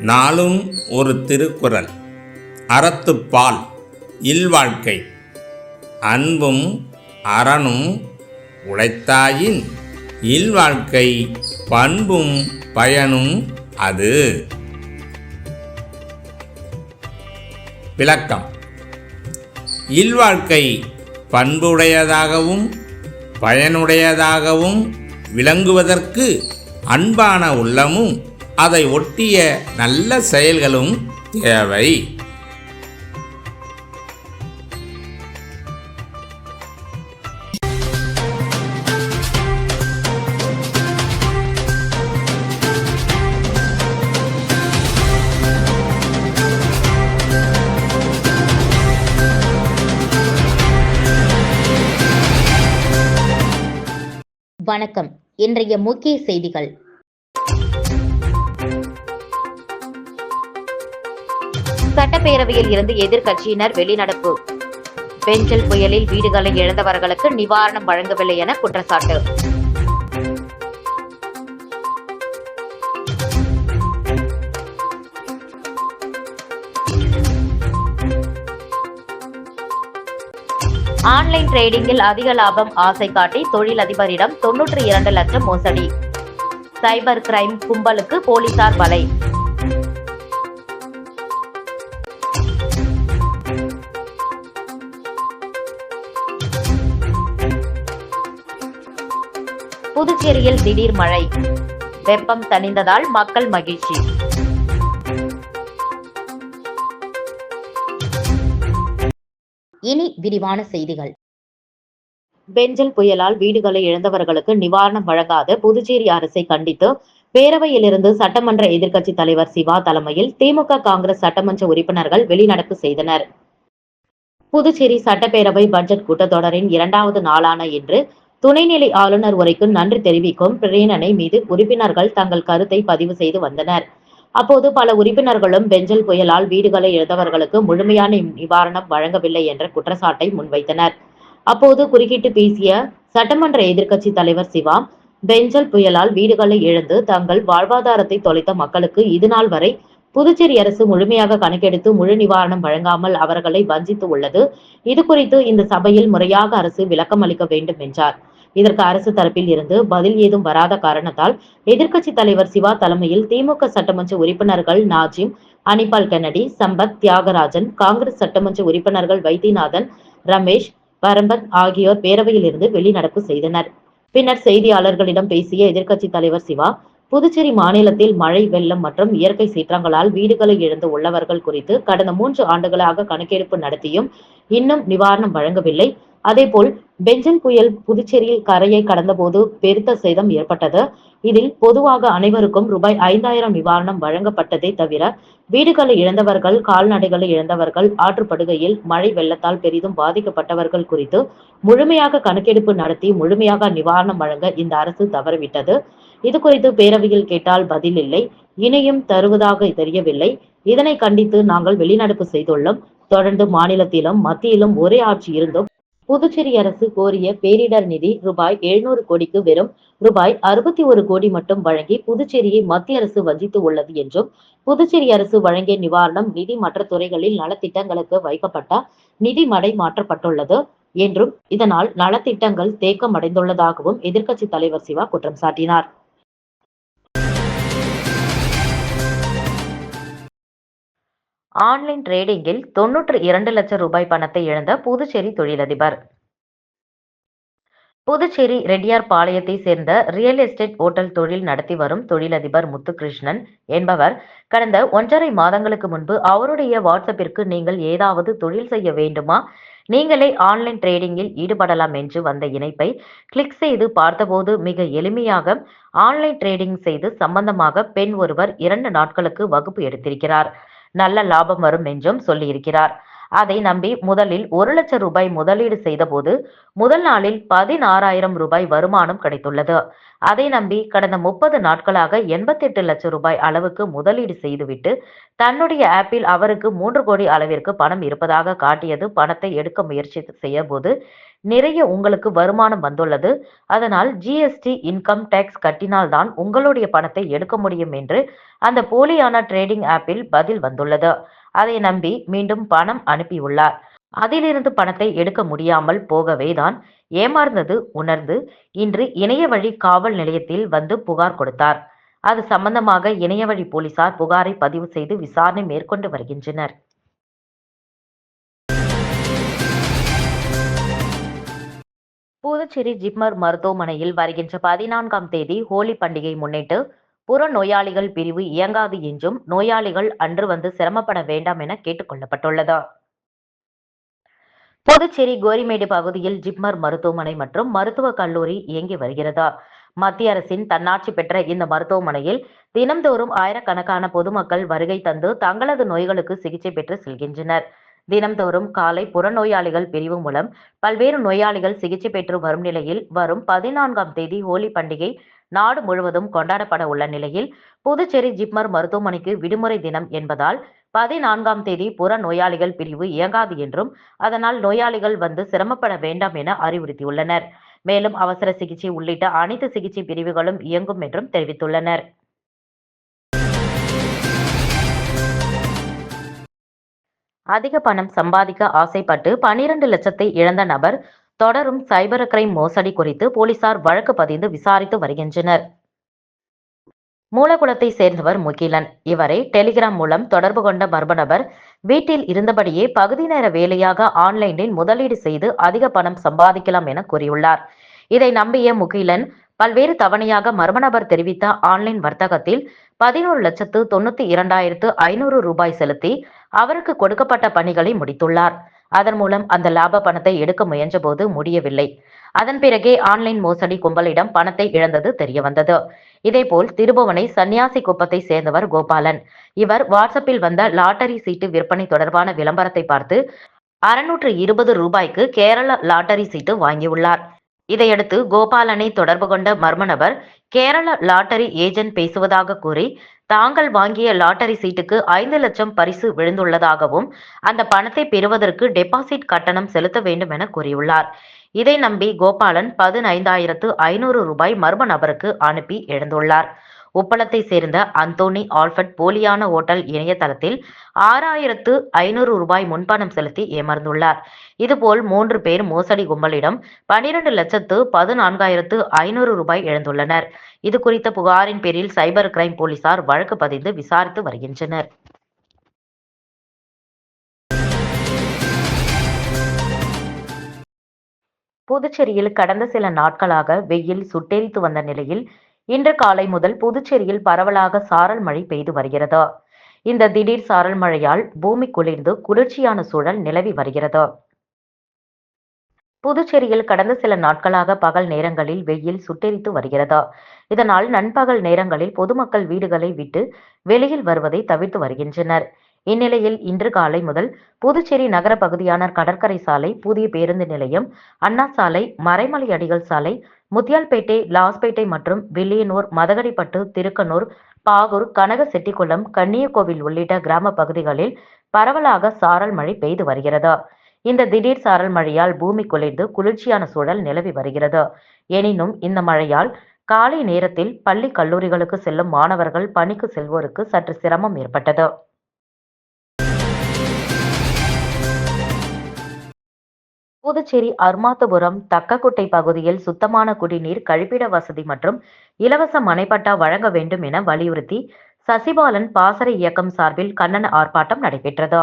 நாளும் ஒரு திருக்குறள். அறத்துப்பால் இல்வாழ்க்கை. அன்பும் அறனும் உழைத்தாயின் இல்வாழ்க்கை பண்பும் பயனும் அது. விளக்கம். இல்வாழ்க்கை பண்புடையதாகவும் பயனுடையதாகவும் விளங்குவதற்கு அன்பான உள்ளமும் அதை ஒட்டிய நல்ல செயல்களும் தேவை. வணக்கம். இன்றைய முக்கிய செய்திகள். சட்டப்பேரவையில் இருந்து எதிர்க்கட்சியினர் வெளிநடப்பு. பெஞ்சல் புயலில் வீடுகளை இழந்தவர்களுக்கு நிவாரணம் வழங்கவில்லை என குற்றச்சாட்டு. ஆன்லைன் டிரேடிங்கில் அதிக லாபம் ஆசை காட்டி தொழிலதிபரிடம் தொன்னூற்றி இரண்டு லட்சம் மோசடி. சைபர் கிரைம் கும்பலுக்கு போலீசார் வலை. புதுச்சேரியில் திடீர் மழை. வெப்பம் தணிந்ததால் மக்கள் மகிழ்ச்சி. இனி விரிவான செய்திகள். பெஞ்சல் புயலால் வீடுகளை இழந்தவர்களுக்கு நிவாரணம் வழங்காத புதுச்சேரி அரசை கண்டித்து பேரவையிலிருந்து சட்டமன்ற எதிர்க்கட்சி தலைவர் சிவா தலைமையில் திமுக காங்கிரஸ் சட்டமன்ற உறுப்பினர்கள் வெளிநடப்பு செய்தனர். புதுச்சேரி சட்டப்பேரவை பட்ஜெட் கூட்டத்தொடரின் இரண்டாவது நாளான இன்று துணைநிலை ஆளுநர் உரைக்கு நன்றி தெரிவிக்கும் பிரேரணை மீது உறுப்பினர்கள் தங்கள் கருத்தை பதிவு செய்து வந்தனர். அப்போது பல உறுப்பினர்களும் பெஞ்சல் புயலால் வீடுகளை இழந்தவர்களுக்கு முழுமையான நிவாரணம் வழங்கவில்லை என்ற குற்றச்சாட்டை முன்வைத்தனர். அப்போது குறுக்கிட்டு பேசிய சட்டமன்ற எதிர்க்கட்சி தலைவர் சிவா பெஞ்சல் புயலால் வீடுகளை இழந்து தங்கள் வாழ்வாதாரத்தை தொலைத்த மக்களுக்கு இதுநாள் வரை புதுச்சேரி அரசு முழுமையாக கணக்கெடுத்து முழு நிவாரணம் வழங்காமல் அவர்களை வஞ்சித்து உள்ளது. இது குறித்து இந்த சபையில் முறையாக அரசு விளக்கம் அளிக்க வேண்டும் என்றார். இதற்கு அரசு தரப்பில் இருந்து பதில் ஏதும் வராத காரணத்தால் எதிர்க்கட்சி தலைவர் சிவா தலைமையில் திமுக சட்டமன்ற உறுப்பினர்கள் நாஜிம் அனிபால் கென்னடி சம்பத் தியாகராஜன் காங்கிரஸ் சட்டமன்ற உறுப்பினர்கள் வைத்தியநாதன் ரமேஷ் பரம்பத் ஆகியோர் பேரவையில் இருந்து வெளிநடப்பு செய்தனர். பின்னர் செய்தியாளர்களிடம் பேசிய எதிர்க்கட்சி தலைவர் சிவா புதுச்சேரி மாநிலத்தில் மழை வெள்ளம் மற்றும் இயற்கை சீற்றங்களால் வீடுகளை இழந்து உள்ளவர்கள் குறித்து கடந்த மூன்று ஆண்டுகளாக கணக்கெடுப்பு நடத்தியும் இன்னும் நிவாரணம் வழங்கவில்லை. அதேபோல் பெஞ்சன் புயல் புதுச்சேரியில் கரையை கடந்தபோது பெருத்த சேதம் ஏற்பட்டது. இதில் பொதுவாக அனைவருக்கும் ரூபாய் ஐந்தாயிரம் நிவாரணம் வழங்கப்பட்டதை தவிர வீடுகளை இழந்தவர்கள் கால்நடைகளை இழந்தவர்கள் ஆற்றுப்படுகையில் மழை வெள்ளத்தால் பெரிதும் பாதிக்கப்பட்டவர்கள் குறித்து முழுமையாக கணக்கெடுப்பு நடத்தி முழுமையாக நிவாரணம் வழங்க இந்த அரசு தவறிவிட்டது. இது குறித்து பேரவையில் கேட்டால் பதில் இல்லை. இனியும் தருவதாக தெரியவில்லை. இதனை கண்டித்து நாங்கள் வெளிநடப்பு செய்துள்ளோம். தொடர்ந்து மாநிலத்திலும் மத்தியிலும் ஒரே ஆட்சி இருந்தும். புதுச்சேரி அரசு கோரிய பேரிடர் நிதி ரூபாய் எழுநூறு கோடிக்கு வெறும் ரூபாய் அறுபத்தி ஒரு கோடி மட்டும் வழங்கி புதுச்சேரியை மத்திய அரசு வஞ்சித்து உள்ளது என்றும் புதுச்சேரி அரசு வழங்கிய நிவாரணம் நிதி மற்ற துறைகளில் நலத்திட்டங்களுக்கு வைக்கப்பட்ட நிதி மடை மாற்றப்பட்டுள்ளது என்றும் இதனால் நலத்திட்டங்கள் தேக்கம் அடைந்துள்ளதாகவும் எதிர்க்கட்சி தலைவர் சிவா குற்றம் சாட்டினார். ஆன்லைன் ட்ரேடிங்கில் தொன்னூற்று இரண்டு லட்சம் ரூபாய் பணத்தை இழந்த புதுச்சேரி தொழிலதிபர். புதுச்சேரி ரெட்டியார் பாளையத்தை சேர்ந்த ரியல் எஸ்டேட் ஓட்டல் தொழில் நடத்தி வரும் தொழிலதிபர் முத்துகிருஷ்ணன் என்பவர் கடந்த ஒன்றரை மாதங்களுக்கு முன்பு அவருடைய வாட்ஸ்அப்பிற்கு நீங்கள் ஏதாவது தொழில் செய்ய வேண்டுமா? நீங்களே ஆன்லைன் ட்ரேடிங்கில் ஈடுபடலாம் என்று வந்த இணைப்பை கிளிக் செய்து பார்த்தபோது மிக எளிமையாக ஆன்லைன் ட்ரேடிங் செய்து சம்பந்தமாக பெண் ஒருவர் இரண்டு நாட்களுக்கு வகுப்பு எடுத்திருக்கிறார். நல்ல லாபம் வரும் என்றும் சொல்லியிருக்கிறார். அதை நம்பி முதலில் ஒரு லட்சம் ரூபாய் முதலீடு செய்தபோது முதல் நாளில் பதினாறாயிரம் ரூபாய் வருமானம் கிடைத்துள்ளது. அதை நம்பி கடந்த முப்பது நாட்களாக எண்பத்தி எட்டு லட்சம் ரூபாய் அளவுக்கு முதலீடு செய்துவிட்டு தன்னுடைய ஆப்பில் அவருக்கு மூன்று கோடி அளவிற்கு பணம் இருப்பதாக காட்டியது பணத்தை எடுக்க முயற்சி செய்ய போது நிறைய உங்களுக்கு வருமானம் வந்துள்ளது. அதனால் ஜிஎஸ்டி இன்கம் டேக்ஸ் கட்டினால்தான் உங்களுடைய பணத்தை எடுக்க முடியும் என்று அந்த போலியான ட்ரேடிங் ஆப்பில் பதில் வந்துள்ளது. அதை நம்பி மீண்டும் பணம் அனுப்பியுள்ளார். அதிலிருந்து பணத்தை எடுக்க முடியாமல் போகவே தான் ஏமாந்தது உணர்ந்து இன்று இணைய வழி காவல் நிலையத்தில் வந்து புகார் கொடுத்தார். அது சம்பந்தமாக இணைய வழி போலீசார் புகாரை பதிவு செய்து விசாரணை மேற்கொண்டு வருகின்றனர். புதுச்சேரி ஜிப்மர் மருத்துவமனையில் வருகின்ற பதினான்காம் தேதி ஹோலி பண்டிகை முன்னிட்டு புற நோயாளிகள் பிரிவு இயங்காது என்றும் நோயாளிகள் அன்று வந்து சிரமப்பட வேண்டாம் என கேட்டுக்கொள்ளப்பட்டுள்ளது புதுச்சேரி கோரிமேடு பகுதியில் ஜிப்மர் மருத்துவமனை மற்றும் மருத்துவக் கல்லூரி இயங்கி வருகிறது. மத்திய அரசின் தன்னாட்சி பெற்ற இந்த மருத்துவமனையில் தினம்தோறும் ஆயிரக்கணக்கான பொதுமக்கள் வருகை தந்து தங்களது நோய்களுக்கு சிகிச்சை பெற்று செல்கின்றனர். தினம்தோறும் காலை புறநோயாளிகள் பிரிவு மூலம் பல்வேறு நோயாளிகள் சிகிச்சை பெற்று வரும் நிலையில் வரும் பதினான்காம் தேதி ஹோலி பண்டிகை நாடு முழுவதும் கொண்டாடப்பட உள்ள நிலையில் புதுச்சேரி ஜிப்மர் மருத்துவமனைக்கு விடுமுறை தினம் என்பதால் பதினான்காம் தேதி புற நோயாளிகள் பிரிவு இயங்காது என்றும் அதனால் நோயாளிகள் வந்து சிரமப்பட வேண்டாம் என அறிவுறுத்தியுள்ளனர். மேலும் அவசர சிகிச்சை உள்ளிட்ட அனைத்து சிகிச்சை பிரிவுகளும் இயங்கும் என்றும் தெரிவித்துள்ளனர். அதிக பணம் சம்பாதிக்க ஆசைப்பட்டு பனிரெண்டு லட்சத்தை இழந்த நபர் தொடரும் சைபர் கிரைம் மோசடி குறித்து போலீசார் வழக்கு பதிந்து விசாரித்து வருகின்றனர். மூலகுளத்தை சேர்ந்தவர் முகிலன். இவரை டெலிகிராம் மூலம் தொடர்பு கொண்ட மர்ம நபர் வீட்டில் இருந்தபடியே பகுதி நேர வேலையாக ஆன்லைனில் முதலீடு செய்து அதிக பணம் சம்பாதிக்கலாம் என கூறியுள்ளார். இதை நம்பிய முகிலன் பல்வேறு தவணையாக மர்ம நபர் தெரிவித்த ஆன்லைன் வர்த்தகத்தில் பதினோரு லட்சத்து தொண்ணூத்தி இரண்டாயிரத்து ஐநூறு ரூபாய் செலுத்தி அவருக்கு கொடுக்கப்பட்ட பணிகளை முடித்துள்ளார். அதன் மூலம் அந்த லாப பணத்தை எடுக்க முயன்றபோது முடியவில்லை. அதன் பிறகே ஆன்லைன் மோசடி கும்பலிடம் பணத்தை இழந்தது தெரியவந்தது. இதேபோல் திருபுவனை சன்னியாசி குப்பத்தை சேர்ந்தவர் கோபாலன். இவர் வாட்ஸ்அப்பில் வந்த லாட்டரி சீட்டு விற்பனை தொடர்பான விளம்பரத்தை பார்த்து அறுநூற்று இருபது ரூபாய்க்கு கேரள லாட்டரி சீட்டு வாங்கியுள்ளார். இதையடுத்து கோபாலனை தொடர்பு கொண்ட மர்ம நபர் கேரள லாட்டரி ஏஜென்ட் பேசுவதாக கூறி தாங்கள் வாங்கிய லாட்டரி சீட்டுக்கு ஐந்து லட்சம் பரிசு விழுந்துள்ளதாகவும் அந்த பணத்தை பெறுவதற்கு டெபாசிட் கட்டணம் செலுத்த வேண்டும் என கூறியுள்ளார். இதை நம்பி கோபாலன் பதினைந்தாயிரத்து ஐநூறு ரூபாய் மர்ம நபருக்கு அனுப்பி எழுந்துள்ளார். உப்பளத்தை சேர்ந்த அந்தோனி ஆல்ஃபர்ட் போலியான ஓட்டல் இணையதளத்தில் ஆறாயிரத்து ஐநூறு ரூபாய் முன்பணம் செலுத்தி ஏமாந்துள்ளார். இதுபோல் மூன்று பேர் மோசடி கும்பலிடம் பனிரெண்டு லட்சத்து பதினான்காயிரத்து ஐநூறு ரூபாய் இழந்துள்ளனர். இது குறித்த புகாரின் பேரில் சைபர் கிரைம் போலீசார் வழக்கு பதிந்து விசாரித்து வருகின்றனர். புதுச்சேரியில் கடந்த சில நாட்களாக வெயில் சுட்டெரித்து வந்த நிலையில் இன்று காலை முதல் புதுச்சேரியில் பரவலாக சாரல் மழை பெய்து வருகிறது. இந்த திடீர் சாரல் மழையால் பூமி குளிர்ந்து குளிர்ச்சியான சூழல் நிலவி வருகிறது. புதுச்சேரியில் கடந்த சில நாட்களாக பகல் நேரங்களில் வெயில் சுட்டெரித்து வருகிறது. இதனால் நண்பகல் நேரங்களில் பொதுமக்கள் வீடுகளை விட்டு வெளியில் வருவதை தவிர்த்து வருகின்றனர். இந்நிலையில் இன்று காலை முதல் புதுச்சேரி நகர பகுதியான கடற்கரை சாலை புதிய பேருந்து நிலையம் அண்ணா சாலை மறைமலை அடிகள் சாலை முத்தியால்பேட்டை லாஸ்பேட்டை மற்றும் வில்லியனூர் மதகடிப்பட்டு திருக்கனூர் பாகூர் கனக செட்டிக்குளம் கன்னியக்கோவில் உள்ளிட்ட கிராம பகுதிகளில் பரவலாக சாரல் மழை பெய்து வருகிறது. இந்த திடீர் சாரல் மழையால் பூமி குளிர்ந்து குளிர்ச்சியான சூழல் நிலவி வருகிறது. எனினும் இந்த மழையால் காலை நேரத்தில் பள்ளி கல்லூரிகளுக்கு செல்லும் மாணவர்கள் பணிக்கு செல்வோருக்கு சற்று சிரமம் ஏற்பட்டது. புதுச்சேரி அர்மாத்தபுரம் தக்கக்குட்டை பகுதியில் சுத்தமான குடிநீர் கழிப்பிட வசதி மற்றும் இலவச மனைப்பட்டா வழங்க வேண்டும் என வலியுறுத்தி சசிபாலன் பாசறை இயக்கம் சார்பில் கண்டன ஆர்ப்பாட்டம் நடைபெற்றது.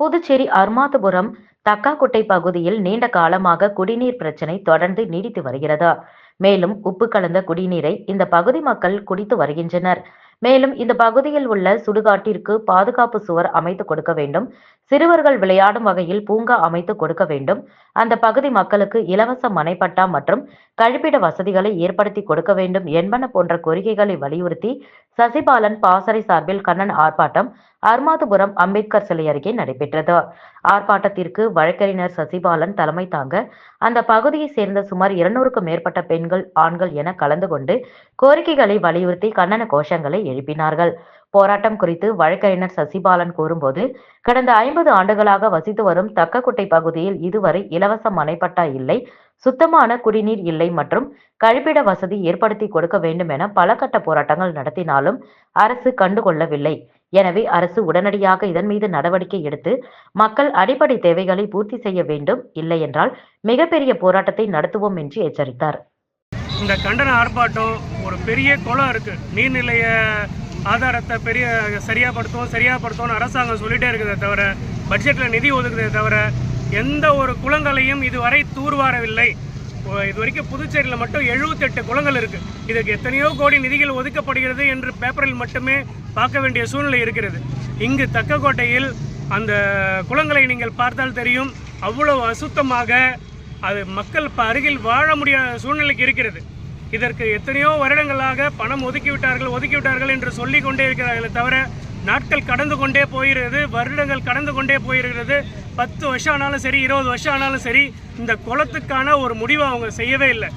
புதுச்சேரி அர்மாத்தபுரம் தக்காக்குட்டை பகுதியில் நீண்ட காலமாக குடிநீர் பிரச்சினை தொடர்ந்து நீடித்து வருகிறது. மேலும் உப்பு கலந்த குடிநீரை இந்த பகுதி மக்கள் குடித்து வருகின்றனர். மேலும் இந்த பகுதியில் உள்ள சுடுகாட்டிற்கு பாதுகாப்பு சுவர் அமைத்து கொடுக்க வேண்டும். சிறுவர்கள் விளையாடும் வகையில் பூங்கா அமைத்து கொடுக்க வேண்டும். அந்த பகுதி மக்களுக்கு இலவச மனைப்பட்டா மற்றும் கழிப்பிட வசதிகளை ஏற்படுத்தி கொடுக்க வேண்டும் என்பன போன்ற கோரிக்கைகளை வலியுறுத்தி சசிபாலன் பாசறை சார்பில் கண்ணன் ஆர்ப்பாட்டம் அர்மாதுபுரம் அம்பேத்கர் சிலை அருகே நடைபெற்றது. ஆர்ப்பாட்டத்திற்கு வழக்கறிஞர் சசிபாலன் தலைமை தாங்க அந்த பகுதியை சேர்ந்த சுமார் இருநூறுக்கும் மேற்பட்ட பெண்கள் ஆண்கள் என கலந்து கொண்டு கோரிக்கைகளை வலியுறுத்தி கண்ணன கோஷங்களை எழுப்பினார்கள். போராட்டம் குறித்து வழக்கறிஞர் சசிபாலன் கூறும்போது கடந்த ஐம்பது ஆண்டுகளாக வசித்து வரும் தக்கக்குட்டை பகுதியில் இதுவரை இலவச மனைப்பட்டா இல்லை சுத்தமான குடிநீர் இல்லை மற்றும் கழிப்பிட வசதி ஏற்படுத்தி கொடுக்க வேண்டும் என பல கட்ட போராட்டங்கள் நடத்தினாலும் அரசு கண்டுகொள்ளவில்லை எனவே அரசு உடனடியாக இதன் மீது நடவடிக்கை எடுத்து மக்கள் அடிப்படை தேவைகளை பூர்த்தி செய்ய வேண்டும் இல்லை என்றால் மிகப்பெரிய போராட்டத்தை நடத்துவோம் என்று எச்சரித்தார். இந்த கண்டன ஆர்ப்பாட்டம் ஒரு பெரிய குளம் இருக்கு. நீர்நிலைய ஆதாரத்தை பெரிய சரியாப்படுத்தும் சரியாப்படுத்தும்னு அரசாங்கம் சொல்லிட்டே இருக்குதே தவிர பட்ஜெட்டில் நிதி ஒதுக்குதே தவிர எந்த ஒரு குளங்களையும் இதுவரை தூர்வாரவில்லை. இது வரைக்கும் புதுச்சேரியில் மட்டும் 78 குளங்கள் இருக்கு. இதுக்கு எத்தனையோ கோடி நிதிகள் ஒதுக்கப்படுகிறது என்று பேப்பரில் மட்டுமே பார்க்க வேண்டிய சூழ்நிலை இருக்கிறது. இங்கு தக்கக்கோட்டையில் அந்த குளங்களை நீங்கள் பார்த்தால் தெரியும். அவ்வளவு அசுத்தமாக அது மக்கள் இப்போ அருகில் வாழ முடியாத சூழ்நிலைக்கு இருக்கிறது. இதற்கு எத்தனையோ வருடங்களாக பணம் ஒதுக்கிவிட்டார்கள் ஒதுக்கிவிட்டார்கள் என்று சொல்லி கொண்டே இருக்கிறார்களே தவிர நாட்கள் கடந்து கொண்டே போயிருக்கிறது வருடங்கள் கடந்து கொண்டே போயிருக்கிறது. பத்து வருஷம் ஆனாலும் சரி இருபது வருஷம் ஆனாலும் சரி இந்த குளத்துக்கான ஒரு முடிவை அவங்க செய்யவே இல்லை.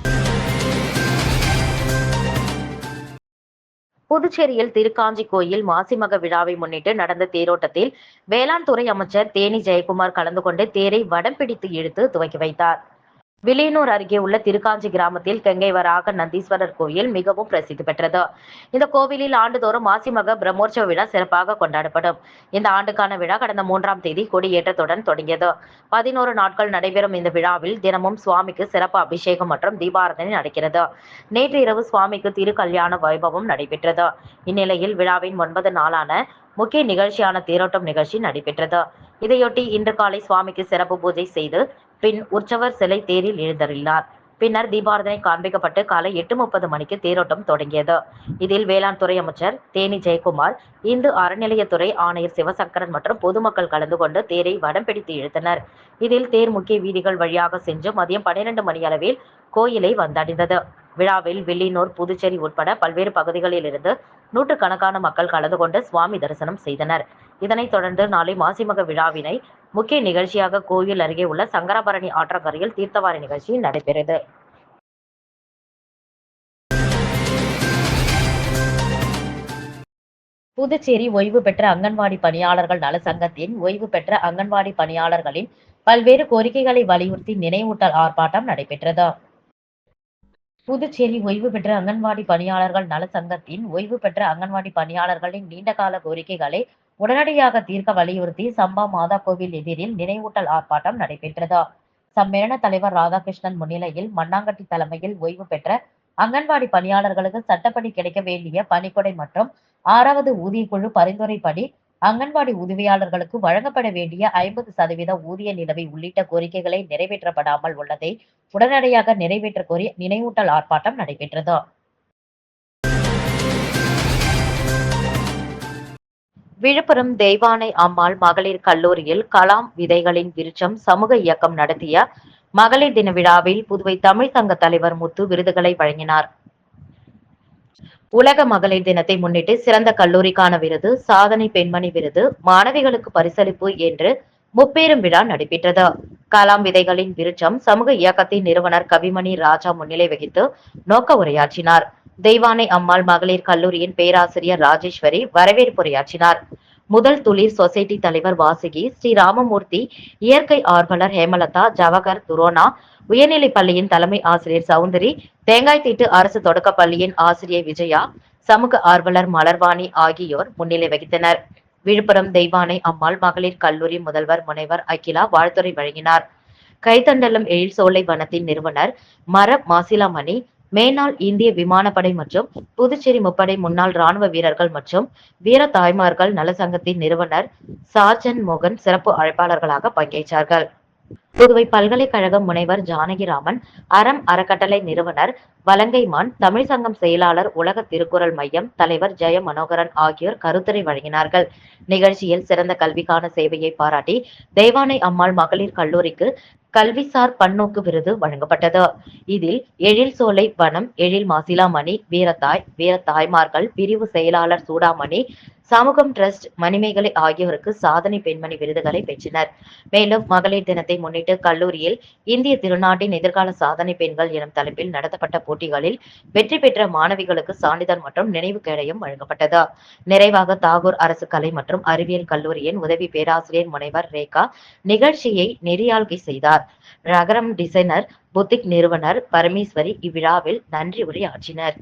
புதுச்சேரியில் திருக்காஞ்சி கோயில் மாசிமக விழாவை முன்னிட்டு நடந்த தேரோட்டத்தில் வேளாண் துறை அமைச்சர் தேனி ஜெயக்குமார் கலந்து கொண்டு தேரை வடம் பிடித்து இழுத்து துவக்கி வைத்தார். வில்லியனூர் அருகே உள்ள திருக்காஞ்சி கிராமத்தில் கங்கை வராக நந்தீஸ்வரர் கோயில் மிகவும் பிரசித்தி பெற்றது. இந்த கோவிலில் ஆண்டுதோறும் மாசிமக பிரம்மோற்சவ விழா சிறப்பாக கொண்டாடப்படும். இந்த ஆண்டுக்கான விழா கடந்த மூன்றாம் தேதி கொடியேற்றத்துடன் தொடங்கியது. பதினோரு நாட்கள் நடைபெறும் இந்த விழாவில் தினமும் சுவாமிக்கு சிறப்பு அபிஷேகம் மற்றும் தீபாரதனை நடக்கிறது. நேற்று இரவு சுவாமிக்கு திருக்கல்யாண வைபவம் நடைபெற்றது. இந்நிலையில் விழாவின் ஒன்பது நாளான முக்கிய நிகழ்ச்சியான தேரோட்டம் நிகழ்ச்சி நடைபெற்றது. இதையொட்டி இன்று காலை சுவாமிக்கு சிறப்பு பூஜை செய்து பின் உற்சவர் சிலை தேரில் எழுந்தருளினார். பின்னர் தீபாரதனை காண்பிக்கப்பட்டு காலை எட்டு முப்பது மணிக்கு தேரோட்டம் தொடங்கியது. இதில் வேளாண் துறை அமைச்சர் தேனி ஜெயக்குமார் இந்து அறநிலையத்துறை ஆணையர் சிவசங்கரன் மற்றும் பொதுமக்கள் கலந்து கொண்டு தேரை வடம் பிடித்து இழுத்தனர். இதில் தேர் முக்கிய வீதிகள் வழியாக சென்று மதியம் பன்னிரண்டு மணி அளவில் கோயிலை வந்தடைந்தது. விழாவில் வில்லியனூர் புதுச்சேரி உட்பட பல்வேறு பகுதிகளில் இருந்து நூற்றுக்கணக்கான மக்கள் கலந்து கொண்டு சுவாமி தரிசனம் செய்தனர். இதனைத் தொடர்ந்து நாளை மாசிமக விழாவினை முக்கிய நிகழ்ச்சியாக கோயில் அருகே உள்ள சங்கராபரணி ஆற்றங்கரையில் தீர்த்தவாரி நிகழ்ச்சி நடைபெறுது. புதுச்சேரி ஓய்வு பெற்ற அங்கன்வாடி பணியாளர்கள் நல சங்கத்தின் ஓய்வு பெற்ற அங்கன்வாடி பணியாளர்களின் பல்வேறு கோரிக்கைகளை வலியுறுத்தி நினைவூட்டல் ஆர்ப்பாட்டம் நடைபெற்றது. புதுச்சேரி ஓய்வு பெற்ற அங்கன்வாடி பணியாளர்கள் நல சங்கத்தின் ஓய்வு பெற்ற அங்கன்வாடி பணியாளர்களின் நீண்டகால கோரிக்கைகளை உடனடியாக தீர்க்க வலியுறுத்தி சம்பா மாதா கோவில் எதிரில் நினைவூட்டல் ஆர்ப்பாட்டம் நடைபெற்றது. சம்மேளன தலைவர் ராதாகிருஷ்ணன் முன்னிலையில் மண்ணாங்கட்டி தலைமையில் ஓய்வு பெற்ற அங்கன்வாடி பணியாளர்களுக்கு சட்டப்படி கிடைக்க வேண்டிய பணிக்கொடை மற்றும் ஆறாவது ஊதியக்குழு பரிந்துரைப்படி அங்கன்வாடி உதவியாளர்களுக்கு வழங்கப்பட வேண்டிய ஐம்பது சதவீத ஊதிய நிலவை உள்ளிட்ட கோரிக்கைகளை நிறைவேற்றப்படாமல் உள்ளதை உடனடியாக நிறைவேற்ற கோரி நினைவூட்டல் ஆர்ப்பாட்டம் நடைபெற்றது. விழுப்புரம் தெய்வானை அம்மாள் மகளிர் கல்லூரியில் கலாம் விதைகளின் விருட்சம் சமூக இயக்கம் நடத்திய மகளிர் தின விழாவில் புதுவை தமிழ் சங்க தலைவர் முத்து விருதுகளை வழங்கினார். உலக மகளிர் தினத்தை முன்னிட்டு சிறந்த கல்லூரிக்கான விருது சாதனை பெண்மணி விருது மாணவிகளுக்கு பரிசளிப்பு என்று முப்பெரும் விழா நடைபெற்றது. கலாம் விதைகளின் விருட்சம் சமூக இயக்கத்தின் நிறுவனர் கவிமணி ராஜா முன்னிலை வகித்து நோக்க உரையாற்றினார். தெய்வானை அம்மாள் மகளிர் கல்லூரியின் பேராசிரியர் ராஜேஸ்வரி வரவேற்புரையாற்றினார் முதல் துளிர் சொசைட்டி தலைவர் வாசுகி ஸ்ரீ ராமமூர்த்தி இயற்கை ஆர்வலர் ஹேமலதா ஜவஹர் துரோனா உயர்நிலை பள்ளியின் தலைமை ஆசிரியர் சௌந்தரி தேங்காய் தீட்டு அரசு தொடக்க பள்ளியின் ஆசிரியர் விஜயா சமூக ஆர்வலர் மலர்வாணி ஆகியோர் முன்னிலை வகித்தனர். விழுப்புரம் தெய்வானை அம்மாள் மகளிர் கல்லூரி முதல்வர் முனைவர் அகிலா வாழ்த்துரை வழங்கினார். கைத்தண்டலம் எழில்சோலை வனத்தின் நிறுவனர் மர மாசிலாமணி மேனாள் இந்திய விமானப்படை மற்றும் புதுச்சேரி முப்படை முன்னாள் ராணுவ வீரர்கள் மற்றும் வீர தாய்மார்கள் நலசங்கத்தின் நிறுவனர் சார்ஜன் மோகன் சிறப்பு அழைப்பாளர்களாக பங்கேற்றார்கள். புதுவை பல்கலைக்கழக முனைவர் ஜானகிராமன் அறம் அறக்கட்டளை நிறுவனர் வலங்கைமான் தமிழ் சங்கம் செயலாளர் உலக திருக்குறள் மையம் தலைவர் ஜெய மனோகரன் ஆகியோர் கருத்துரை வழங்கினார்கள். நிகழ்ச்சியில் சிறந்த கல்விக்கான சேவையை பாராட்டி தெய்வானை அம்மாள் மகளிர் கல்லூரிக்கு கல்விசார் பன்னோக்கு விருது வழங்கப்பட்டது. இதில் எழில் சோலை வனம் எழில் மாசிலாமணி வீரத்தாய் வீரத்தாய்மார்கள் பிரிவு செயலாளர் சூடாமணி சமூகம் டிரஸ்ட் மணிமேகலை ஆகியோருக்கு சாதனை பெண்மணி விருதுகளை பெற்றனர். மேலும் மகளிர் தினத்தை முன்னிட்டு கல்லூரியில் இந்திய திருநாட்டின் எதிர்கால சாதனை பெண்கள் எனும் தலைப்பில் நடத்தப்பட்ட போட்டிகளில் வெற்றி பெற்ற மாணவிகளுக்கு சான்றிதழ் மற்றும் நினைவு கேடயம் வழங்கப்பட்டது. நிறைவாக தாகூர் அரசு கலை மற்றும் அறிவியல் கல்லூரியின் உதவி பேராசிரியர் முனைவர் ரேகா நிகழ்ச்சியை நெறியாள்கை செய்தார். ரகரம் டிசைனர் புத்திக் நிறுவனர் பரமேஸ்வரி இவ்விழாவில் நன்றி உரையாற்றினர்.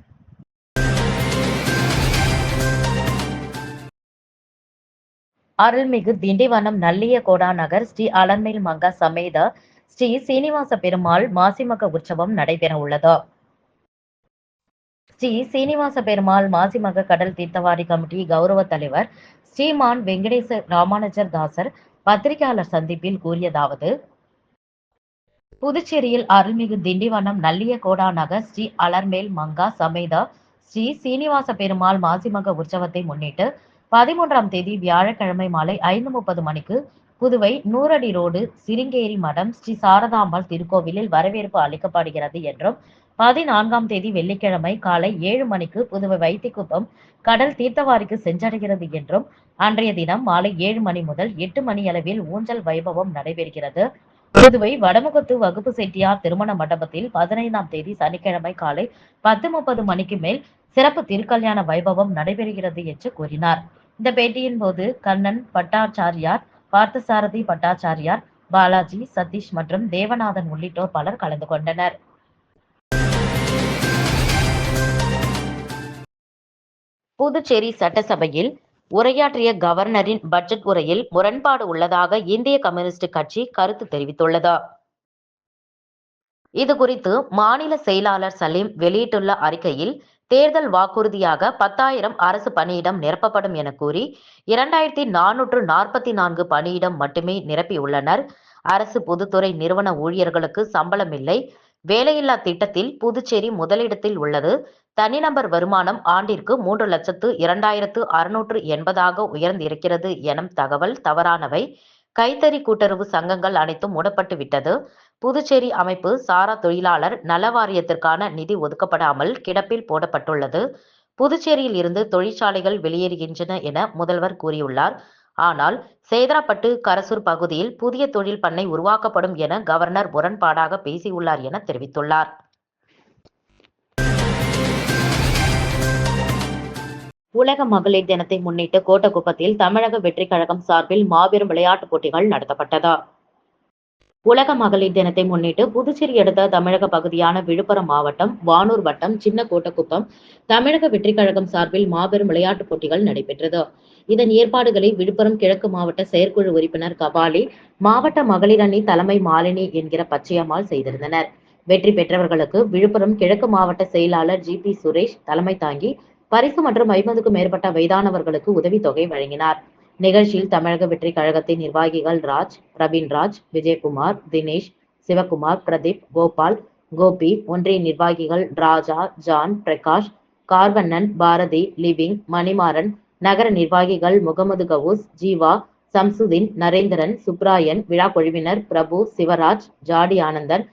அருள்மிகு திண்டிவனம் நல்லிய கோடா நகர் ஸ்ரீ அலன்மேல் மங்கா சமேத ஸ்ரீ சீனிவாச பெருமாள் மாசிமக உற்சவம் நடைபெற உள்ளது. ஸ்ரீ சீனிவாச பெருமாள் மாசிமக கடல் தீர்த்தவாரி கமிட்டி கௌரவ தலைவர் ஸ்ரீமான் வெங்கடேச ராமானுஜர் தாசர் பத்திரிகையாளர் சந்திப்பில் கூறியதாவது புதுச்சேரியில் அருள்மிகு திண்டிவனம் நல்லிய கோடா நகர் ஸ்ரீ அலர்மேல் மங்கா சமேத ஸ்ரீ சீனிவாச பெருமாள் மாசிமக உற்சவத்தை முன்னிட்டு பதிமூன்றாம் தேதி வியாழக்கிழமை மாலை ஐந்து முப்பது மணிக்கு புதுவை நூறடி ரோடு சிருங்கேரி மடம் ஸ்ரீ சாரதாம்பாள் திருக்கோவிலில் வரவேற்பு அளிக்கப்படுகிறது என்றும் பதினான்காம் தேதி வெள்ளிக்கிழமை காலை ஏழு மணிக்கு புதுவை வைத்திக்குப்பம் கடல் தீர்த்தவாரிக்கு சென்றடைகிறது என்றும் அன்றைய தினம் மாலை ஏழு மணி முதல் எட்டு மணி அளவில் ஊஞ்சல் வைபவம் நடைபெறுகிறது. புதுவை வடமுகத்து வகுப்பு செட்டியார் திருமண மண்டபத்தில் பதினைந்தாம் தேதி சனிக்கிழமை காலை பத்து முப்பது மணிக்கு மேல் சிறப்பு திருக்கல்யாண வைபவம் நடைபெறுகிறது என்று கூறினார். இந்த பேட்டியின் போது கண்ணன் பட்டாச்சாரியார் பார்த்தசாரதி பட்டாச்சாரியார் பாலாஜி சதீஷ் மற்றும் தேவநாதன் உள்ளிட்டோர் பலர் கலந்து கொண்டனர். புதுச்சேரி சட்டசபையில் உரையாற்றிய கவர்னரின் பட்ஜெட் உரையில் முரண்பாடு உள்ளதாக இந்திய கம்யூனிஸ்ட் கட்சி கருத்து தெரிவித்துள்ளது. இது குறித்து மாநில செயலாளர் சலீம் வெளியிட்டுள்ள அறிக்கையில் தேர்தல் வாக்குறுதியாக பத்தாயிரம் அரசு பணியிடம் நிரப்பப்படும் என கூறி இரண்டாயிரத்தி நானூற்று நாற்பத்தி நான்கு பணியிடம் மட்டுமே நிரப்பியுள்ளனர். அரசு பொதுத்துறை நிறுவன ஊழியர்களுக்கு சம்பளம் இல்லை. வேலையில்லா திட்டத்தில் புதுச்சேரி முதலிடத்தில் உள்ளது. தனிநபர் வருமானம் ஆண்டிற்கு மூன்று லட்சத்து இரண்டாயிரத்து அறுநூற்று எண்பதாக உயர்ந்திருக்கிறது எனும் தகவல் தவறானவை. கைத்தறி கூட்டுறவு சங்கங்கள் அனைத்தும் மூடப்பட்டு விட்டது. புதுச்சேரி அமைப்பு சாரா தொழிலாளர் நல வாரியத்திற்கான நிதி ஒதுக்கப்படாமல் கிடப்பில் போடப்பட்டுள்ளது. புதுச்சேரியில் இருந்து தொழிற்சாலைகள் வெளியேறுகின்றன என முதல்வர் கூறியுள்ளார். ஆனால் சேதராப்பட்டு கரசூர் பகுதியில் புதிய தொழில் பண்ணை உருவாக்கப்படும் என கவர்னர் முரண்பாடாக பேசியுள்ளார் என தெரிவித்துள்ளார். உலக மகளிர் தினத்தை முன்னிட்டு கோட்டக்குப்பத்தில் தமிழக வெற்றிக் கழகம் சார்பில் மாபெரும் விளையாட்டுப் போட்டிகள் நடத்தப்பட்டது. உலக மகளிர் தினத்தை முன்னிட்டு புதுச்சேரி அடுத்த தமிழக பகுதியான விழுப்புரம் மாவட்டம் வானூர் வட்டம் சின்ன கோட்டக்குப்பம் தமிழக வெற்றிக் கழகம் சார்பில் மாபெரும் விளையாட்டுப் போட்டிகள் நடைபெற்றது. இதன் ஏற்பாடுகளை விழுப்புரம் கிழக்கு மாவட்ட செயற்குழு உறுப்பினர் கபாலி மாவட்ட மகளிர் அணி தலைமை மாலினி என்கிற பச்சையம்மாள் செய்திருந்தனர். வெற்றி பெற்றவர்களுக்கு விழுப்புரம் கிழக்கு மாவட்ட செயலாளர் ஜி பி சுரேஷ் தலைமை தாங்கி பரிசு மற்றும் ஐம்பதுக்கும் மேற்பட்ட வயதானவர்களுக்கு உதவித்தொகை வழங்கினார். நிகழ்ச்சியில் தமிழக வெற்றி கழகத்தின் நிர்வாகிகள் ராஜ் பிரவீன்ராஜ் விஜயகுமார் தினேஷ் சிவகுமார் பிரதீப் கோபால் கோபி ஒன்றிய நிர்வாகிகள் ராஜா ஜான் பிரகாஷ் கார்வண்ணன் பாரதி லிவிங் மணிமாறன் நகர நிர்வாகிகள் முகமது கவுஸ் ஜீவா சம்சுதீன் நரேந்திரன் சுப்ராயன் விழா குழுவினர் பிரபு சிவராஜ் ஜாடி ஆனந்தன்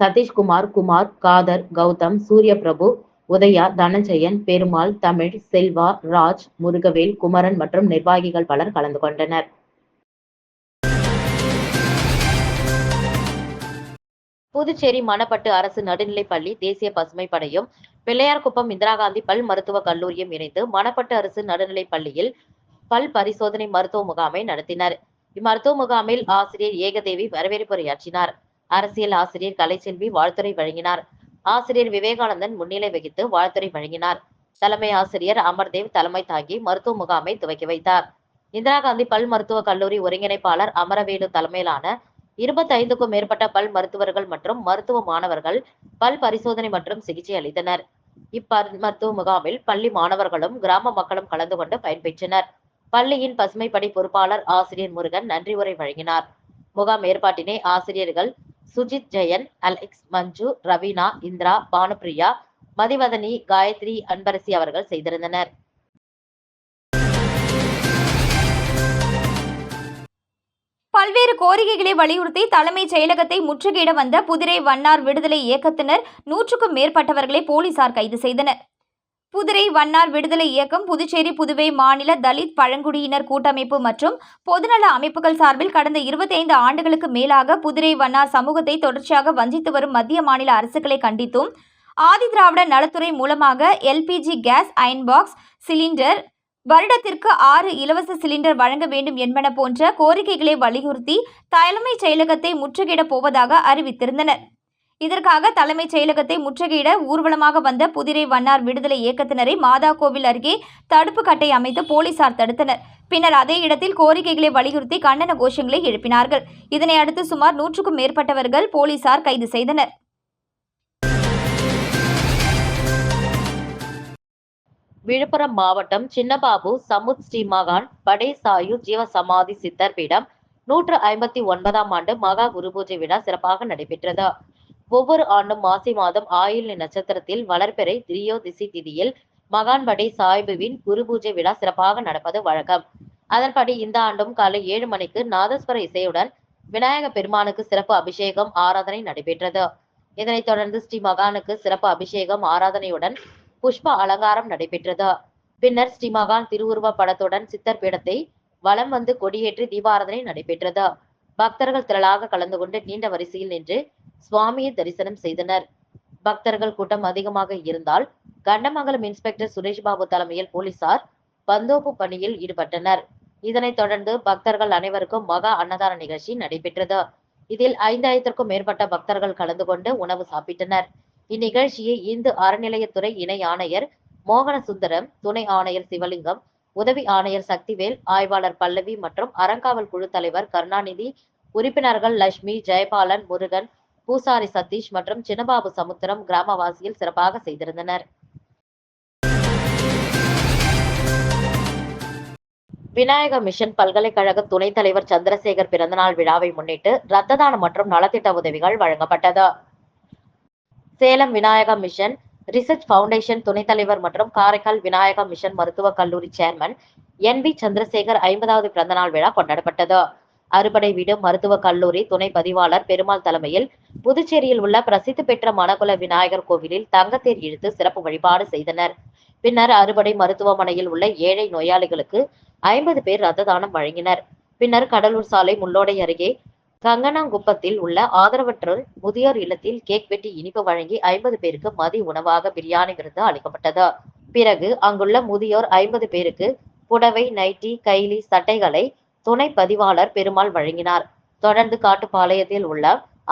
சதீஷ்குமார் குமார் காதர் கௌதம் சூரிய பிரபு உதயா தனஞ்சயன் பெருமாள் தமிழ் செல்வா ராஜ் முருகவேல் குமரன் மற்றும் நிர்வாகிகள் பலர் கலந்து கொண்டனர். புதுச்சேரி மணப்பட்டு அரசு நடுநிலைப்பள்ளி தேசிய பசுமை படையும் பிள்ளையார்குப்பம் இந்திரா காந்தி பல் மருத்துவக் கல்லூரியும் இணைந்து மணப்பட்டு அரசு நடுநிலைப்பள்ளியில் பல் பரிசோதனை மருத்துவ முகாமை நடத்தினர். இம்மருத்துவ முகாமில் ஆசிரியர் ஏகதேவி வரவேற்புரையாற்றினார். அரசியல் ஆசிரியர் கலைச்செல்வி வாழ்த்துறை வழங்கினார். ஆசிரியர் விவேகானந்தன் முன்னிலை வகித்து வாழ்த்துறை வழங்கினார். தலைமை ஆசிரியர் அமர்தேவ் தலைமை தாங்கி மருத்துவ முகாமை துவக்கி வைத்தார். இந்திரா காந்தி பல் மருத்துவக் கல்லூரி ஒருங்கிணைப்பாளர் அமரவேலு தலைமையிலான இருபத்தைந்துக்கும் மேற்பட்ட பல் மருத்துவர்கள் மற்றும் மருத்துவ மாணவர்கள் பல் பரிசோதனை மற்றும் சிகிச்சை அளித்தனர். இப்பல் மருத்துவ முகாமில் பள்ளி மாணவர்களும் கிராம மக்களும் கலந்து கொண்டு பயன்பெற்றனர் பள்ளியின் பசுமைப்படி பொறுப்பாளர் ஆசிரியர் முருகன் நன்றி உரை வழங்கினார். முகாம் ஏற்பாட்டினை ஆசிரியர்கள் சுஜித் ஜெயன் அலெக்ஸ் மஞ்சு ரவீனா இந்திரா பானுப்பிரியா மதிவதனி காயத்ரி அன்பரசி அவர்கள் செய்திருந்தனர். பல்வேறு கோரிக்கைகளை வலியுறுத்தி தலைமைச் செயலகத்தை முற்றுகையிட வந்த புதிரை வண்ணார் விடுதலை இயக்கத்தினர் நூற்றுக்கும் மேற்பட்டவர்களை போலீசார் கைது செய்தனர். புதிரை வண்ணார் விடுதலை இயக்கம் புதுச்சேரி புதுவை மாநில தலித் பழங்குடியினர் கூட்டமைப்பு மற்றும் பொதுநல அமைப்புகள் சார்பில் கடந்த 25 ஆண்டுகளுக்கு மேலாக புதிரை வண்ணார் சமூகத்தை தொடர்ச்சியாக வஞ்சித்து வரும் மத்திய மாநில அரசுகளை கண்டித்தும் ஆதிதிராவிட நலத்துறை மூலமாக LPG gas iron box cylinder வருடத்திற்கு ஆறு இலவச சிலிண்டர் வழங்க வேண்டும் என்பன போன்ற கோரிக்கைகளை வலியுறுத்தி தலைமைச் செயலகத்தை முற்றுகையிடப் போவதாக அறிவித்திருந்தனர். இதற்காக தலைமைச் செயலகத்தை முற்றுகையிட ஊர்வலமாக வந்த புதிரை வண்ணார் விடுதலை இயக்கத்தினரை மாதா கோவில் அருகே தடுப்பு கட்டை அமைத்து போலீசார் தடுத்தனர். பின்னர் அதே இடத்தில் கோரிக்கைகளை வலியுறுத்தி கண்டன கோஷங்களை எழுப்பினார்கள். இதனை அடுத்து சுமார் நூற்றுக்கும் மேற்பட்டவர்கள் போலீசார் கைது செய்தனர். விழுப்புரம் மாவட்டம் சின்னபாபு சமுத் ஸ்ரீமகான் படே சாயு ஜீவ சமாதி சித்தர் பீடம் நூற்று ஐம்பத்தி ஒன்பதாம் ஆண்டு மகா குரு பூஜை விழா சிறப்பாக நடைபெற்றது. ஒவ்வொரு ஆண்டும் மாசி மாதம் ஆயுள் நட்சத்திரத்தில் வளர்பிறை திரியோதிசி திதியில் மகான் படே சாய்புவின் குரு பூஜை விழா சிறப்பாக நடப்பது வழக்கம். அதன்படி இந்த ஆண்டும் காலை ஏழு மணிக்கு நாதஸ்வர இசையுடன் விநாயக பெருமானுக்கு சிறப்பு அபிஷேகம் ஆராதனை நடைபெற்றது. இதனைத் தொடர்ந்து ஸ்ரீ மகானுக்கு சிறப்பு அபிஷேகம் ஆராதனையுடன் புஷ்ப அலங்காரம் நடைபெற்றது. பின்னர் ஸ்ரீமகான் திருவுருவ படத்துடன் சித்தர் பீடத்தை வலம் வந்து கொடியேற்றி தீபாராதனை நடைபெற்றது. பக்தர்கள் திரளாக கலந்து கொண்டு நீண்ட வரிசையில் நின்று சுவாமியை தரிசனம் செய்தனர். பக்தர்கள் கூட்டம் அதிகமாக இருந்தால் கண்டமங்கலம் இன்ஸ்பெக்டர் சுரேஷ் பாபு தலைமையில் போலீசார் பந்தோப்பு பணியில் ஈடுபட்டனர். இதனைத் தொடர்ந்து பக்தர்கள் அனைவருக்கும் மகா அன்னதான நிகழ்ச்சி நடைபெற்றது. இதில் ஐந்தாயிரத்திற்கும் மேற்பட்ட பக்தர்கள் கலந்து கொண்டு உணவு சாப்பிட்டனர். இந்நிகழ்ச்சியை இந்து அறநிலையத்துறை இணை ஆணையர் மோகன சுந்தரம் துணை ஆணையர் சிவலிங்கம் உதவி ஆணையர் சக்திவேல் ஆய்வாளர் பல்லவி மற்றும் அறங்காவல் குழு தலைவர் கருணாநிதி உறுப்பினர்கள் லட்சுமி ஜெயபாலன் முருகன் பூசாரி சதீஷ் மற்றும் சின்னபாபு சமுத்திரம் கிராமவாசியில் சிறப்பாக செய்திருந்தனர். விநாயக மிஷன் பல்கலைக்கழக துணைத் தலைவர் சந்திரசேகர் பிறந்தநாள் விழாவை முன்னிட்டு ரத்த தானம் மற்றும் நலத்திட்ட உதவிகள் வழங்கப்பட்டது. Salem Vinayaka mission research foundation துணைத் தலைவர் மற்றும் காரைக்கால் விநாயகா மிஷன் மருத்துவக் கல்லூரி சேர்மன் என் வி சந்திரசேகர் ஐம்பதாவது பிறந்தநாள் விழா கொண்டாடப்பட்டது. அறுபடை வீடு மருத்துவக் கல்லூரி துணை பதிவாளர் பெருமாள் தலைமையில் புதுச்சேரியில் உள்ள பிரசித்தி பெற்ற மணக்குல விநாயகர் கோவிலில் தங்கத்தேர் இழுத்து சிறப்பு வழிபாடு செய்தனர். பின்னர் அறுபடை மருத்துவமனையில் உள்ள ஏழை நோயாளிகளுக்கு ஐம்பது பேர் ரத்த தானம் வழங்கினர். பின்னர் கடலூர் சாலை முள்ளோடை அருகே கங்கனாங்குப்பத்தில் உள்ள ஆதரவற்றோர் முதியோர் இல்லத்தில் கேக் வெட்டி இனிப்பு வழங்கி ஐம்பது பேருக்கு மதிய உணவாக பிரியாணி விருந்து அளிக்கப்பட்டது. பிறகு அங்குள்ள முதியோர் ஐம்பது பேருக்கு புடவை நைட்டி கைலி சட்டைகளை துணை பதிவாளர் பெருமாள் வழங்கினார். தொடர்ந்து காட்டுப்பாளையத்தில் உள்ள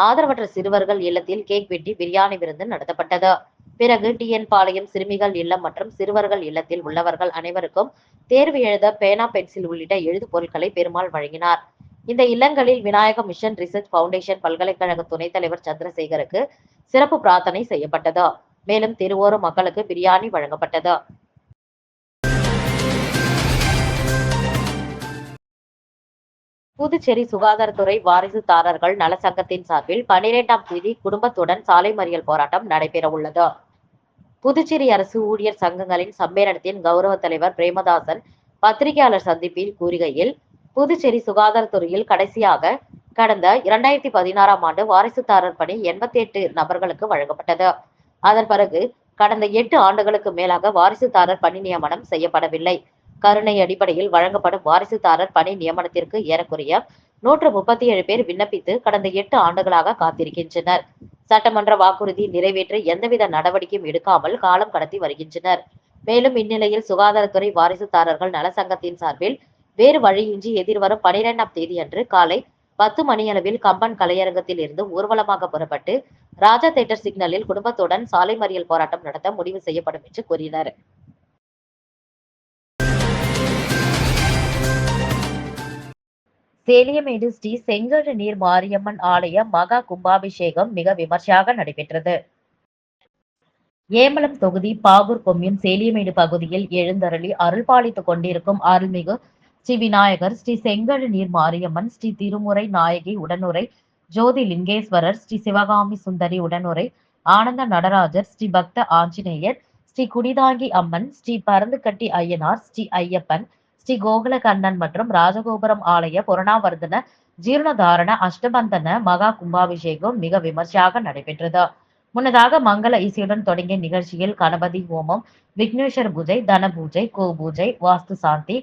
ஆதரவற்ற சிறுவர்கள் இல்லத்தில் கேக் வெட்டி பிரியாணி விருந்து நடத்தப்பட்டது. பிறகு டிஎன் பாளையம் சிறுமிகள் இல்லம் மற்றும் சிறுவர்கள் இல்லத்தில் உள்ளவர்கள் அனைவருக்கும் தேர்வு எழுத பேனா பென்சில் உள்ளிட்ட எழுது பொருட்களை பெருமாள் வழங்கினார். இந்த இல்லங்களில் விநாயக மிஷன் ரிசர்ச் பவுண்டேஷன் பல்கலைக்கழக துணைத் தலைவர் சந்திரசேகருக்கு சிறப்பு பிரார்த்தனை செய்யப்பட்டது. மேலும் தெருவோர மக்களுக்கு பிரியாணி வழங்கப்பட்டது. புதுச்சேரி சுகாதாரத்துறை வாரிசுதாரர்கள் நல சங்கத்தின் சார்பில் பனிரெண்டாம் தேதி குடும்பத்துடன் சாலை மறியல் போராட்டம் நடைபெற உள்ளது புதுச்சேரி அரசு ஊழியர் சங்கங்களின் சம்மேளனத்தின் கௌரவ தலைவர் பிரேமதாசன் பத்திரிகையாளர் சந்திப்பில் கூறுகையில் புதுச்சேரி சுகாதாரத்துறையில் கடைசியாக கடந்த இரண்டாயிரத்தி பதினாறாம் ஆண்டு வாரிசுதாரர் பணி எண்பத்தி எட்டு நபர்களுக்கு வழங்கப்பட்டது. அதன் பிறகு கடந்த எட்டு ஆண்டுகளுக்கு மேலாக வாரிசுதாரர் பணி நியமனம் செய்யப்படவில்லை. கருணை அடிப்படையில் வழங்கப்படும் வாரிசுதாரர் பணி நியமனத்திற்கு ஏறக்குறைய நூற்று முப்பத்தி ஏழு பேர் விண்ணப்பித்து கடந்த எட்டு ஆண்டுகளாக காத்திருக்கின்றனர். சட்டமன்ற வாக்குறுதி நிறைவேற்ற எந்தவித நடவடிக்கையும் எடுக்காமல் காலம் கடத்தி வருகின்றனர். மேலும் இந்நிலையில் சுகாதாரத்துறை வாரிசுதாரர்கள் நல சங்கத்தின் சார்பில் வேறு வழியின்றி எதிர்வரும் பனிரெண்டாம் தேதி அன்று காலை பத்து மணியளவில் கம்பன் கலையரங்கத்தில் இருந்து ஊர்வலமாக புறப்பட்டு ராஜா தேட்டர் சிக்னலில் குடும்பத்துடன் சாலை மறியல் போராட்டம் நடத்த முடிவு செய்யப்படும் என்று கூறினர். சேலியமேடு ஸ்ரீ செங்கடு நீர் மாரியம்மன் ஆலய மகா கும்பாபிஷேகம் மிக விமர்சையாக நடைபெற்றது. ஏம்பலம் தொகுதி பாகூர் கொம்யூன் சேலியமேடு பகுதியில் எழுந்தருளி அருள்பாலித்துக் கொண்டிருக்கும் அருள்மிகு ஸ்ரீ விநாயகர் ஸ்ரீ செங்கழு நீர் மாரியம்மன் ஸ்ரீ திருமுறை நாயகி உடனுரை ஜோதி லிங்கேஸ்வரர் ஸ்ரீ சிவகாமி சுந்தரி உடனுரை ஆனந்த நடராஜர் ஸ்ரீ பக்த ஆஞ்சநேயர் ஸ்ரீ குடிதாங்கி அம்மன் ஸ்ரீ பரந்துக்கட்டி ஐயனார் ஸ்ரீ ஐயப்பன் ஸ்ரீ கோகுலகண்ணன் மற்றும் ராஜகோபுரம் ஆலய புரணாவர்தன ஜீர்ணதாரண அஷ்டபந்தன மகா கும்பாபிஷேகம் மிக விமர்சையாக நடைபெற்றது. முன்னதாக மங்கள இசையுடன் தொடங்கிய நிகழ்ச்சியில் கணபதி ஹோமம் விக்னேஸ்வர் பூஜை தன பூஜை கோ பூஜை வாஸ்து சாந்தி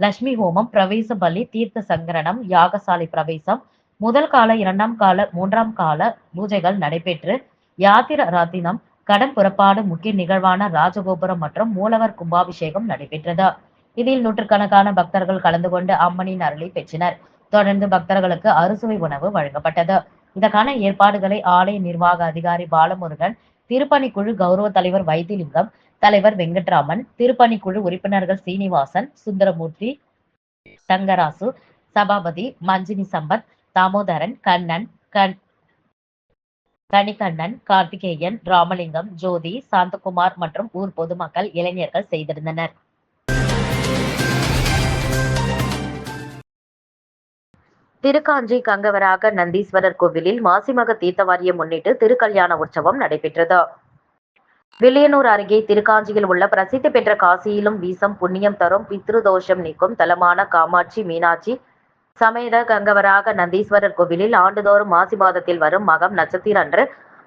லட்சுமி ஹோமம் பிரவேச பலி தீர்த்த சங்கரணம் யாகசாலை பிரவேசம். முதல் கால இரண்டாம் கால மூன்றாம் கால பூஜைகள் நடைபெற்று யாத்திர ரத்தினம் கடன் புறப்பாடு முக்கிய நிகழ்வான ராஜகோபுரம் மற்றும் மூலவர் கும்பாபிஷேகம் நடைபெற்றது. இதில் நூற்றுக்கணக்கான பக்தர்கள் கலந்து கொண்டு அம்மனின் அருளை பெற்றனர். தொடர்ந்து பக்தர்களுக்கு அறுசுவை உணவு வழங்கப்பட்டது. இதற்கான ஏற்பாடுகளை ஆலய நிர்வாக அதிகாரி பாலமுருகன் திருப்பணிக்குழு கௌரவ தலைவர் வைத்திலிங்கம் தலைவர் வெங்கட்ராமன் திருப்பணிக்குழு உறுப்பினர்கள் சீனிவாசன் சுந்தரமூர்த்தி தங்கராசு சபாபதி மஞ்சினி சம்பத் தாமோதரன் கண்ணன் கண் கணிகண்ணன் கார்த்திகேயன் ராமலிங்கம் ஜோதி சாந்தகுமார் மற்றும் ஊர் பொதுமக்கள் இளைஞர்கள் செய்திருந்தனர். திருக்காஞ்சி கங்கவராக நந்தீஸ்வரர் கோவிலில் மாசிமக தீர்த்தவாரியை முன்னிட்டு திருக்கல்யாண உற்சவம் நடைபெற்றது. வில்லியனூர் அருகே திருக்காஞ்சியில் உள்ள பிரசித்தி பெற்ற காசியிலும் வீசம் புண்ணியம் தரும் பித்ருதோஷம் நீக்கும் தலமான காமாட்சி மீனாட்சி சமேத கங்கவராக நந்தீஸ்வரர் கோவிலில் ஆண்டுதோறும் மாசி மாதத்தில் வரும் மகம் நட்சத்திர அன்று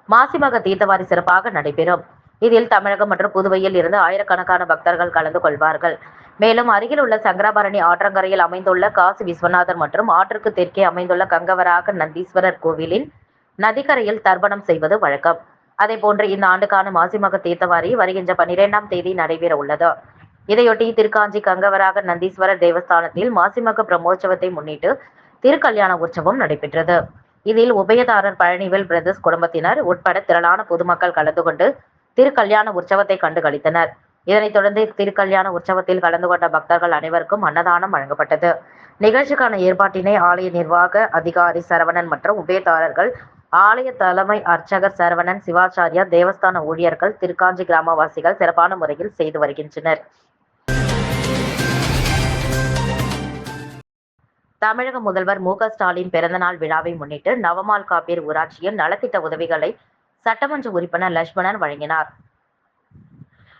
மாசிமக தீர்த்தவாரி சிறப்பாக நடைபெறும். இதில் தமிழகம் மற்றும் புதுவையில் இருந்து ஆயிரக்கணக்கான பக்தர்கள் கலந்து கொள்வார்கள். மேலும் அருகில் உள்ள சங்கராபரணி ஆற்றங்கரையில் அமைந்துள்ள காசி விஸ்வநாதர் மற்றும் ஆற்றுக்கு தெற்கே அமைந்துள்ள கங்கவராக நந்தீஸ்வரர் கோவிலின் நதிக்கரையில் தர்ப்பணம் செய்வது வழக்கம். அதேபோன்று இந்த ஆண்டுக்கான மாசிமக தீர்த்தவாரி வருகின்ற பனிரெண்டாம் தேதி நடைபெற உள்ளது இதையொட்டி திருக்காஞ்சி கங்கவராக நந்தீஸ்வரர் தேவஸ்தானத்தில் மாசிமக பிரம்மோற்சவத்தை முன்னிட்டு திருக்கல்யாண உற்சவம் நடைபெற்றது. இதில் உபயதாரர் பழனிவேல் பிரதர்ஸ் குடும்பத்தினர் உட்பட திரளான பொதுமக்கள் கலந்து கொண்டு திருக்கல்யாண உற்சவத்தை கண்டு கழித்தனர் இதனைத் தொடர்ந்து திருக்கல்யாண உற்சவத்தில் கலந்து கொண்ட பக்தர்கள் அனைவருக்கும் அன்னதானம் வழங்கப்பட்டது. நிகழ்ச்சிக்கான ஏற்பாட்டினை ஆலய நிர்வாக அதிகாரி சரவணன் மற்றும் உபயதாரர்கள் ஆலய தலைமை அர்ச்சகர் சரவணன் சிவாச்சாரியா தேவஸ்தான ஊழியர்கள் திருக்காஞ்சி கிராமவாசிகள் சிறப்பான முறையில் செய்து வருகின்றனர். தமிழக முதல்வர் மு ஸ்டாலின் பிறந்தநாள் விழாவை முன்னிட்டு நவமால் காப்பீர் ஊராட்சியில் நலத்திட்ட உதவிகளை சட்டமன்ற உறுப்பினர் லட்சுமணன் வழங்கினார்.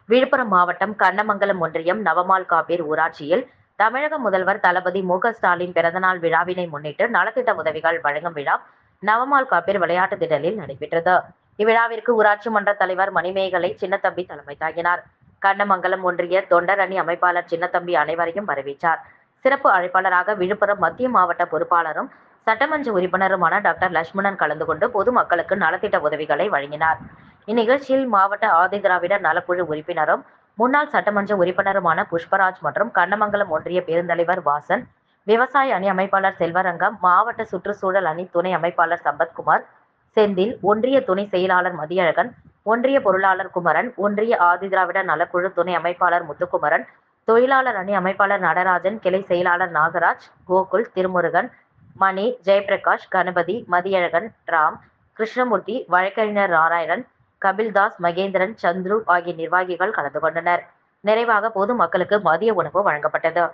விழுப்புரம் மாவட்டம் கண்ணமங்கலம் ஒன்றியம் நவமால் காப்பீர் ஊராட்சியில் தமிழக முதல்வர் தளபதி மு ஸ்டாலின் பிறந்தநாள் விழாவினை முன்னிட்டு நலத்திட்ட உதவிகள் வழங்கும் விழா நவமால் காப்பீர் விளையாட்டு திடலில் நடைபெற்றது. இவ்விழாவிற்கு ஊராட்சி மன்ற தலைவர் மணிமேகலை சின்னத்தம்பி தலைமை தாங்கினார். கண்ணமங்கலம் ஒன்றிய தொண்டர் அணி அமைப்பாளர் சின்னத்தம்பி அனைவரையும் வரவேற்றார். சிறப்பு அழைப்பாளராக விழுப்புரம் மத்திய மாவட்ட பொறுப்பாளரும் சட்டமன்ற உறுப்பினருமான டாக்டர் லட்சுமணன் கலந்து கொண்டு பொதுமக்களுக்கு நலத்திட்ட உதவிகளை வழங்கினார். இந்நிகழ்ச்சியில் மாவட்ட ஆதி திராவிடர் நலக்குழு உறுப்பினரும் முன்னாள் சட்டமன்ற உறுப்பினருமான புஷ்பராஜ் மற்றும் கண்ணமங்கலம் ஒன்றிய பெருந்தலைவர் வாசன் விவசாய அணி அமைப்பாளர் செல்வரங்கம் மாவட்ட சுற்றுச்சூழல் அணி துணை அமைப்பாளர் சம்பத்குமார் செந்தில் ஒன்றிய துணை செயலாளர் மதியழகன் ஒன்றிய பொருளாளர் குமரன் ஒன்றிய ஆதிதிராவிட நலக்குழு துணை அமைப்பாளர் முத்துக்குமரன் தொழிலாளர் அணி அமைப்பாளர் நடராஜன் கிளை செயலாளர் நாகராஜ் கோகுல் திருமுருகன் மணி ஜெயபிரகாஷ் கணபதி மதியழகன் ராம் கிருஷ்ணமூர்த்தி வழக்கறிஞர் நாராயணன் கபில்தாஸ் மகேந்திரன் சந்துரு ஆகிய நிர்வாகிகள் கலந்து கொண்டனர். நிறைவாக பொதுமக்களுக்கு மதிய உணவு வழங்கப்பட்டது.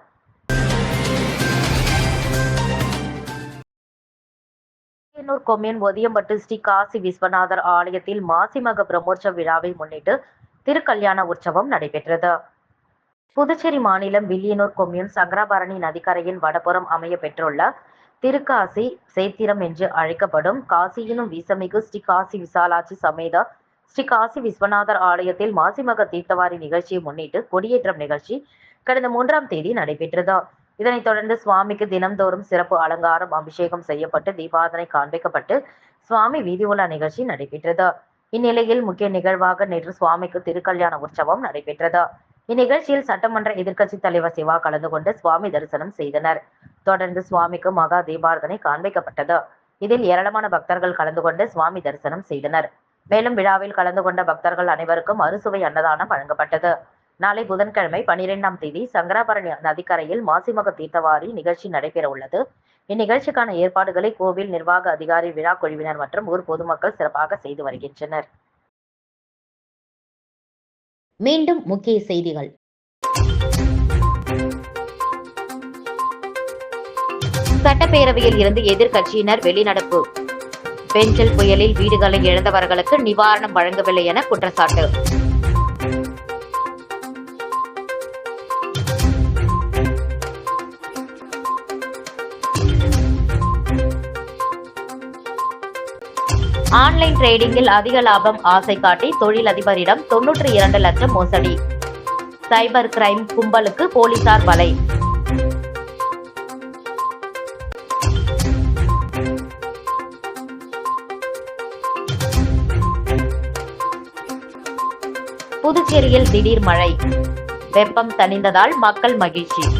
திருச்செந்தூர் கொம்யூன் ஒதியம்பட்டு ஸ்ரீ காசி விஸ்வநாதர் ஆலயத்தில் மாசிமக பிரம்மோற்சவ விழாவை முன்னிட்டு திருக்கல்யாண உற்சவம் நடைபெற்றது. புதுச்சேரி மாநிலம் வில்லியனூர் கொம்யூன் சங்கராபரணி நதிக்கரையின் வடபுறம் அமைய பெற்றுள்ள திருக்காசி சேத்திரம் என்று அழைக்கப்படும் காசியினும் வீசமிகு ஸ்ரீ காசி விசாலாட்சி சமேத ஸ்ரீ காசி விஸ்வநாதர் ஆலயத்தில் மாசிமக தீர்த்தவாரி நிகழ்ச்சியை முன்னிட்டு கொடியேற்றம் நிகழ்ச்சி கடந்த மூன்றாம் தேதி நடைபெற்றது. இதனைத் தொடர்ந்து சுவாமிக்கு தினம்தோறும் சிறப்பு அலங்காரம் அபிஷேகம் செய்யப்பட்டு தீபாதனை காண்பிக்கப்பட்டு சுவாமி வீதி உலா நிகழ்ச்சி நடைபெற்றது. இந்நிலையில் முக்கிய நிகழ்வாக நேற்று சுவாமிக்கு திருக்கல்யாண உற்சவம் நடைபெற்றது. இந்நிகழ்ச்சியில் சட்டமன்ற எதிர்க்கட்சி தலைவர் சிவா கலந்து கொண்டு சுவாமி தரிசனம் செய்தனர். தொடர்ந்து சுவாமிக்கு மகா தீபாரதனை காண்பிக்கப்பட்டது. இதில் ஏராளமான பக்தர்கள் கலந்து கொண்டு சுவாமி தரிசனம் செய்தனர். மேலும் விழாவில் கலந்து கொண்ட பக்தர்கள் அனைவருக்கும் அறுசுவை அன்னதானம் வழங்கப்பட்டது. நாளை புதன்கிழமை பனிரெண்டாம் தேதி சங்கராபரணி நதிக்கரையில் மாசிமக தீர்த்தவாரி நிகழ்ச்சி நடைபெற உள்ளது. இந்நிகழ்ச்சிக்கான ஏற்பாடுகளை கோவில் நிர்வாக அதிகாரி விழா குழுவினர் மற்றும் ஊர் பொதுமக்கள் சிறப்பாக செய்து வருகின்றனர். மீண்டும் முக்கிய செய்திகள். சட்டப்பேரவையில் இருந்து எதிர்க்கட்சியினர் வெளிநடப்பு. பெஞ்சல் புயலில் வீடுகளை இழந்தவர்களுக்கு நிவாரணம் வழங்கவில்லை என குற்றச்சாட்டு. ஆன்லைன் டிரேடிங்கில் அதிக லாபம் ஆசை காட்டி தொழிலதிபரிடம் தொன்னூற்றி இரண்டு லட்சம் மோசடி. சைபர் கிரைம் கும்பலுக்கு போலீசார் வலை. புதுச்சேரியில் திடீர் மழை. வெப்பம் தணிந்ததால் மக்கள் மகிழ்ச்சி.